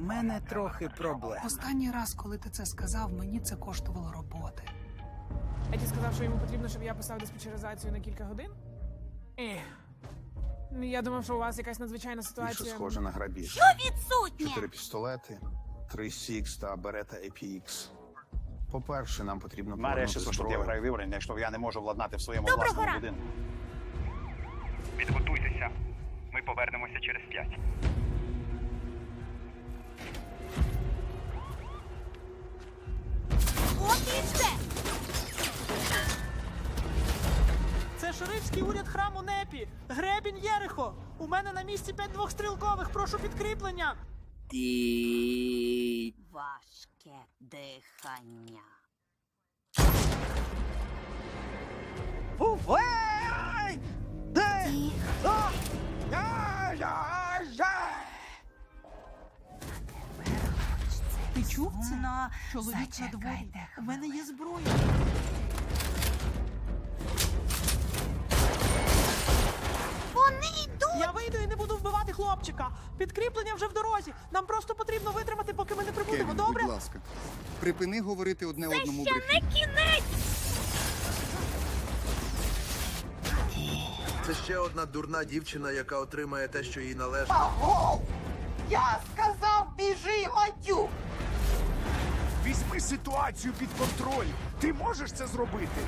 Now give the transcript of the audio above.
мене трохи проблем. Останній раз, коли ти це сказав, мені це коштувало роботи. Еді сказав, що йому потрібно, щоб я писав диспетчеризацію на кілька годин. І... Ну, Я думав, що у вас якась надзвичайна Більше ситуація. схоже на грабіж. Що Відсутнє! Чотири пістолети, три Сікс та Берета APX. По-перше, нам потрібно Марія повернути що я зброю. граю виборення, якщо я не можу владнати в своєму Доброго власному ранку. будинку. Підготуйтеся. Ми повернемося через п'ять. От! Це шерифський уряд храму Непі. Гребінь Єрихо. У мене на місці п'ять двохстрілкових. Прошу підкріплення. Важке дихання. Ти чув це? Чоловік на дворі. У мене є зброя. Вони йдуть! Я вийду і не буду вбивати хлопчика. Підкріплення вже в дорозі. Нам просто потрібно витримати, поки ми не прибудемо. Кевін, Добре? будь ласка, припини говорити одне Це одному ще брехню. не кінець! Це ще одна дурна дівчина, яка отримає те, що їй належить. Я сказав, біжи, матю! Ситуацію під контроль. Ти можеш це зробити?